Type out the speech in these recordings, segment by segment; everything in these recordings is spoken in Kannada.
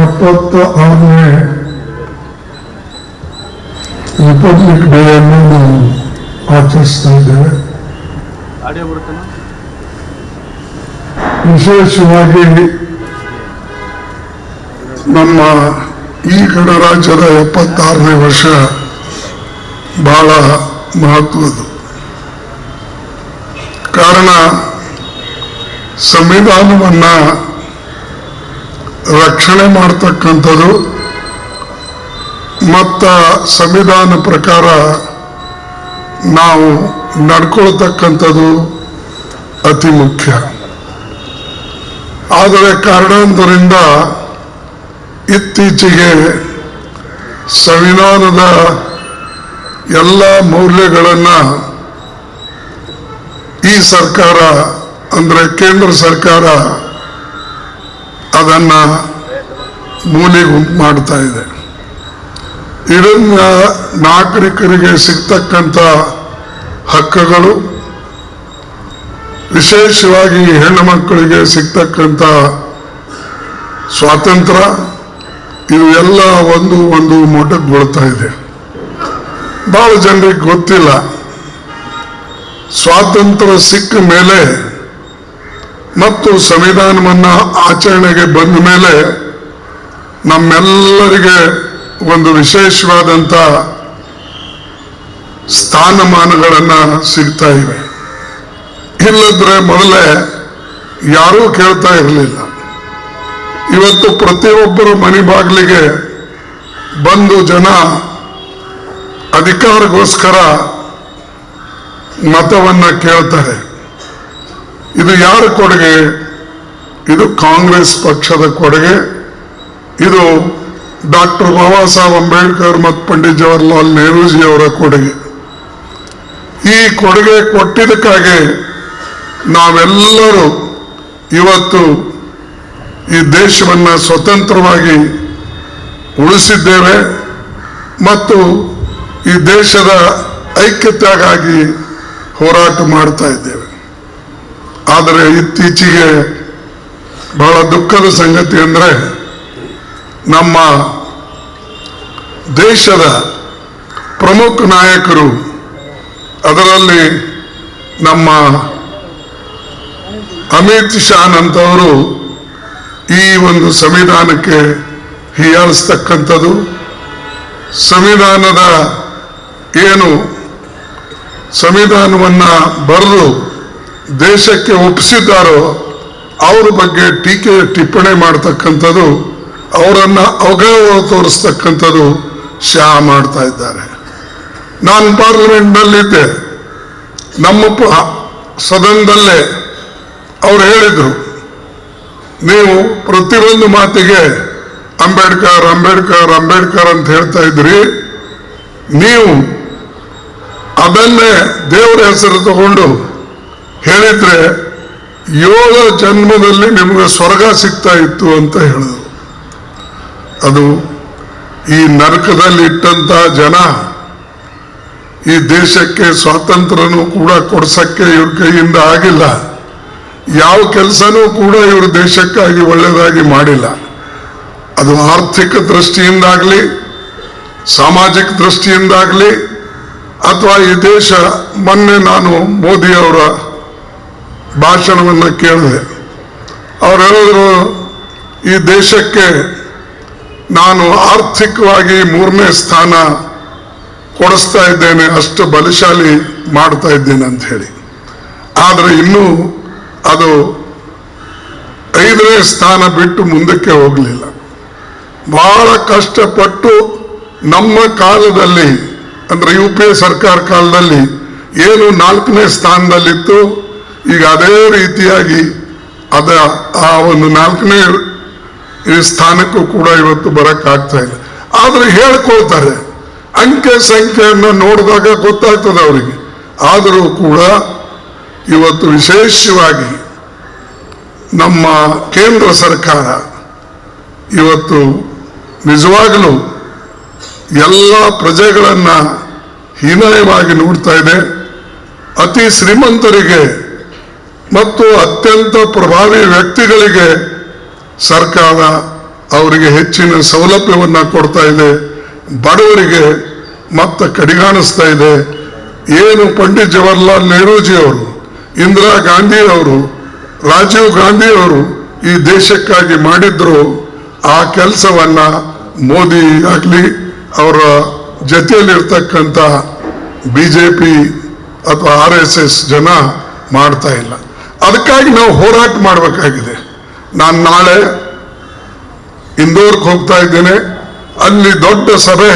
ಎಪ್ಪತ್ತ ಆರನೇ ರಿಪಬ್ಲಿಕ್ ಡೇ ಅನ್ನು ನಾವು ಆಚರಿಸ್ತಾ ಇದ್ದೇವೆ ವಿಶೇಷವಾಗಿ ನಮ್ಮ ಈ ಗಣರಾಜ್ಯದ ಎಪ್ಪತ್ತಾರನೇ ವರ್ಷ ಬಹಳ ಮಹತ್ವದ್ದು. ಕಾರಣ ಸಂವಿಧಾನವನ್ನು ರಕ್ಷಣೆ ಮಾಡ್ತಕ್ಕಂಥದ್ದು ಮತ್ತು ಸಂವಿಧಾನ ಪ್ರಕಾರ ನಾವು ನಡ್ಕೊಳ್ತಕ್ಕಂಥದ್ದು ಅತಿ ಮುಖ್ಯ. ಆದರೆ ಕಾರಣಾಂತರಿಂದ ಇತ್ತೀಚೆಗೆ ಸಂವಿಧಾನದ ಎಲ್ಲ ಮೌಲ್ಯಗಳನ್ನು ಈ ಸರ್ಕಾರ ಅಂದರೆ ಕೇಂದ್ರ ಸರ್ಕಾರ ಅದನ್ನ ಮೂಲೆಗೆ ಮಾಡ್ತಾ ಇದೆ. ಇದನ್ನ ನಾಗರಿಕರಿಗೆ ಸಿಗ್ತಕ್ಕಂಥ ಹಕ್ಕುಗಳು, ವಿಶೇಷವಾಗಿ ಹೆಣ್ಣು ಮಕ್ಕಳಿಗೆ ಸಿಗ್ತಕ್ಕಂಥ ಸ್ವಾತಂತ್ರ್ಯ ಇದು ಒಂದು ಒಂದು ಮೊಟಕ್ಕೆ ಬೀಳ್ತಾ ಇದೆ. ಭಾಳ ಜನರಿಗೆ ಗೊತ್ತಿಲ್ಲ. ಸ್ವಾತಂತ್ರ್ಯ ಸಿಕ್ಕ ಮೇಲೆ ಮತ್ತು ಸಂವಿಧಾನವನ್ನು ಆಚರಣೆಗೆ ಬಂದ ಮೇಲೆ ನಮ್ಮೆಲ್ಲರಿಗೆ ಒಂದು ವಿಶೇಷವಾದಂಥ ಸ್ಥಾನಮಾನಗಳನ್ನು ಸಿಗ್ತಾ ಇವೆ. ಇಲ್ಲದ್ರೆ ಮೊದಲೇ ಯಾರೂ ಕೇಳ್ತಾ ಇರಲಿಲ್ಲ. ಇವತ್ತು ಪ್ರತಿಯೊಬ್ಬರು ಮನೆ ಬಾಗಿಲಿಗೆ ಬಂದು ಜನ ಅಧಿಕಾರಗೋಸ್ಕರ ಮತವನ್ನ ಕೇಳ್ತಾರೆ. ಇದು ಯಾರ ಕೊಡುಗೆ? ಇದು ಕಾಂಗ್ರೆಸ್ ಪಕ್ಷದ ಕೊಡುಗೆ. ಇದು ಡಾಕ್ಟರ್ ಬಾಬಾ ಸಾಹೇಬ್ ಅಂಬೇಡ್ಕರ್ ಮತ್ತು ಪಂಡಿತ್ ಜವಾಹರ್ಲಾಲ್ ನೆಹರೂಜಿ ಅವರ ಕೊಡುಗೆ. ಈ ಕೊಡುಗೆ ಕೊಟ್ಟಿದ್ದಕ್ಕಾಗಿ ನಾವೆಲ್ಲರೂ ಇವತ್ತು ಈ ದೇಶವನ್ನು ಸ್ವತಂತ್ರವಾಗಿ ಉಳಿಸಿದ್ದೇವೆ ಮತ್ತು ಈ ದೇಶದ ಐಕ್ಯತೆಗಾಗಿ ಹೋರಾಟ ಮಾಡ್ತಾ ಇದ್ದೇವೆ. ಆದರೆ ಇತ್ತೀಚೆಗೆ ಬಹಳ ದುಃಖದ ಸಂಗತಿ ಅಂದರೆ ನಮ್ಮ ದೇಶದ ಪ್ರಮುಖ ನಾಯಕರು, ಅದರಲ್ಲಿ ನಮ್ಮ ಅಮಿತ್ ಶಾನಂತವರು ಈ ಒಂದು ಸಂವಿಧಾನಕ್ಕೆ ಹೀಯಾಳಿಸ್ತಕ್ಕಂಥದ್ದು. ಸಂವಿಧಾನದ ಏನು ಸಂವಿಧಾನವನ್ನ ಬರೆದು ದೇಶಕ್ಕೆ ಒಪ್ಪಿಸಿದ್ದಾರೋ ಅವ್ರ ಬಗ್ಗೆ ಟೀಕೆ ಟಿಪ್ಪಣಿ ಮಾಡ್ತಕ್ಕಂಥದ್ದು, ಅವರನ್ನ ಅವಗೌರವ ತೋರಿಸ್ತಕ್ಕಂಥದ್ದು ಶಾ ಮಾಡ್ತಾ ಇದ್ದಾರೆ. ನಾನು ಪಾರ್ಲಿಮೆಂಟ್ನಲ್ಲಿದ್ದೆ. ನಮ್ಮ ಸದನದಲ್ಲೇ ಅವ್ರು ಹೇಳಿದರು, ನೀವು ಪ್ರತಿಯೊಂದು ಮಾತಿಗೆ ಅಂಬೇಡ್ಕರ್ ಅಂಬೇಡ್ಕರ್ ಅಂಬೇಡ್ಕರ್ ಅಂತ ಹೇಳ್ತಾ ಇದ್ರಿ ನೀವು ಅದನ್ನೇ ದೇವರ ಹೆಸರು ತಗೊಂಡು ಹೇಳಿದ್ರೆ ಏಳು ಜನ್ಮದಲ್ಲಿ ನಿಮಗೆ ಸ್ವರ್ಗ ಸಿಗ್ತಾ ಇತ್ತು ಅಂತ ಹೇಳಿದರು. ಅದು ಈ ನರಕದಲ್ಲಿ ಇಟ್ಟಂತ ಜನ ಈ ದೇಶಕ್ಕೆ ಸ್ವಾತಂತ್ರ್ಯನೂ ಕೂಡ ಕೊಡ್ಸಕ್ಕೆ ಇವ್ರ ಕೈಯಿಂದ ಆಗಿಲ್ಲ. ಯಾವ ಕೆಲಸನೂ ಕೂಡ ಇವ್ರ ದೇಶಕ್ಕಾಗಿ ಒಳ್ಳೆಯದಾಗಿ ಮಾಡಿಲ್ಲ. ಅದು ಆರ್ಥಿಕ ದೃಷ್ಟಿಯಿಂದಾಗಲಿ, ಸಾಮಾಜಿಕ ದೃಷ್ಟಿಯಿಂದಾಗಲಿ ಅಥವಾ ಈ ದೇಶ, ಮೊನ್ನೆ ನಾನು ಮೋದಿಯವರ ಭಾಷಣವನ್ನು ಕೇಳಿದೆ. ಅವರೆಲ್ಲರೂ ಈ ದೇಶಕ್ಕೆ ನಾನು ಆರ್ಥಿಕವಾಗಿ ಮೂರನೇ ಸ್ಥಾನ ಕೊಡಿಸ್ತಾ ಇದ್ದೇನೆ, ಅಷ್ಟು ಬಲಶಾಲಿ ಮಾಡ್ತಾ ಇದ್ದೇನೆ ಅಂತ ಹೇಳಿ. ಆದರೆ ಇನ್ನೂ ಅದು ಐದನೇ ಸ್ಥಾನ ಬಿಟ್ಟು ಮುಂದಕ್ಕೆ ಹೋಗಲಿಲ್ಲ. ಬಹಳ ಕಷ್ಟಪಟ್ಟು ನಮ್ಮ ಕಾಲದಲ್ಲಿ ಅಂದ್ರೆ ಯು ಪಿ ಎ ಸರ್ಕಾರ ಕಾಲದಲ್ಲಿ ಏನು ನಾಲ್ಕನೇ ಸ್ಥಾನದಲ್ಲಿತ್ತು, ಈಗ ಅದೇ ರೀತಿಯಾಗಿ ಅದ ಆ ಒಂದು ನಾಲ್ಕನೇ ಸ್ಥಾನಕ್ಕೂ ಕೂಡ ಇವತ್ತು ಬರೋಕ್ಕಾಗ್ತಾ ಇಲ್ಲ. ಆದ್ರೆ ಹೇಳ್ಕೊಳ್ತಾರೆ, ಅಂಕೆ ಸಂಖ್ಯೆಯನ್ನು ನೋಡಿದಾಗ ಗೊತ್ತಾಗ್ತದೆ ಅವರಿಗೆ. ಆದರೂ ಕೂಡ ಇವತ್ತು ವಿಶೇಷವಾಗಿ ನಮ್ಮ ಕೇಂದ್ರ ಸರ್ಕಾರ ಇವತ್ತು ನಿಜವಾಗಲೂ ಎಲ್ಲ ಪ್ರಜೆಗಳನ್ನ ಹೀನಾಯವಾಗಿ ನೋಡ್ತಾ ಇದೆ. ಅತಿ ಶ್ರೀಮಂತರಿಗೆ ಮತ್ತು ಅತ್ಯಂತ ಪ್ರಭಾವಿ ವ್ಯಕ್ತಿಗಳಿಗೆ ಸರ್ಕಾರ ಅವರಿಗೆ ಹೆಚ್ಚಿನ ಸೌಲಭ್ಯವನ್ನು ಕೊಡ್ತಾ ಇದೆ. ಬಡವರಿಗೆ ಮತ್ತೆ ಕಡಿಗಾಣಿಸ್ತಾ ಇದೆ. ಏನು ಪಂಡಿತ್ ಜವಾಹರ್ಲಾಲ್ ನೆಹರೂಜಿ ಅವರು, ಇಂದಿರಾ ಗಾಂಧಿ ಅವರು, ರಾಜೀವ್ ಗಾಂಧಿ ಅವರು ಈ ದೇಶಕ್ಕಾಗಿ ಮಾಡಿದ್ರು, ಆ ಕೆಲಸವನ್ನ ಮೋದಿ ಆಗಲಿ ಅವರ ಜೊತೆಯಲ್ಲಿರ್ತಕ್ಕಂಥ ಬಿ ಜೆ ಪಿ ಅಥವಾ ಆರ್ ಎಸ್ ಎಸ್ ಜನ ಮಾಡ್ತಾ ಇಲ್ಲ. ಅದಕ್ಕಾಗಿ ನಾವು ಹೋರಾಟ ಮಾಡಬೇಕಾಗಿದೆ. ನಾನು ನಾಳೆ ಇಂದೋರ್ಗೆ ಹೋಗ್ತಾ ಇದ್ದೇನೆ. ಅಲ್ಲಿ ದೊಡ್ಡ ಸಭೆ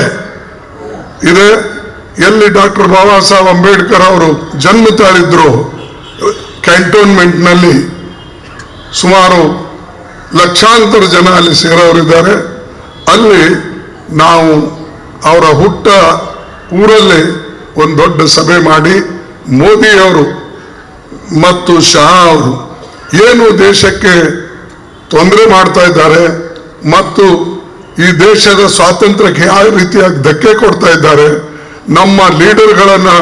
ಇದೆ. ಎಲ್ಲಿ ಡಾಕ್ಟರ್ ಬಾಬಾ ಸಾಹೇಬ್ ಅಂಬೇಡ್ಕರ್ ಅವರು ಜನ್ಮ ತಾಳಿದ್ರು ಕ್ಯಾಂಟೋನ್ಮೆಂಟ್ನಲ್ಲಿ ಸುಮಾರು ಲಕ್ಷಾಂತರ ಜನ ಅಲ್ಲಿ ಸೇರೋರಿದ್ದಾರೆ. ಅಲ್ಲಿ ನಾವು ಅವರ ಹುಟ್ಟ ಊರಲ್ಲಿ ಒಂದು ದೊಡ್ಡ ಸಭೆ ಮಾಡಿ ಮೋದಿಯವರು ಮತ್ತು ಶಾ ಅವರು ಏನು ದೇಶಕ್ಕೆ ತೊಂದರೆ ಮಾಡ್ತಾ ಇದ್ದಾರೆ ಮತ್ತು ಈ ದೇಶದ ಸ್ವಾತಂತ್ರ್ಯಕ್ಕೆ ಯಾವ ರೀತಿಯಾಗಿ ಧಕ್ಕೆ ಕೊಡ್ತಾ ಇದ್ದಾರೆ, ನಮ್ಮ ಲೀಡರ್ಗಳನ್ನ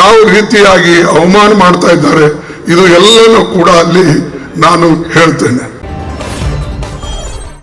ಯಾವ ರೀತಿಯಾಗಿ ಅವಮಾನ ಮಾಡ್ತಾ ಇದ್ದಾರೆ, ಇದು ಎಲ್ಲನೂ ಕೂಡ ಅಲ್ಲಿ ನಾನು ಹೇಳ್ತೇನೆ.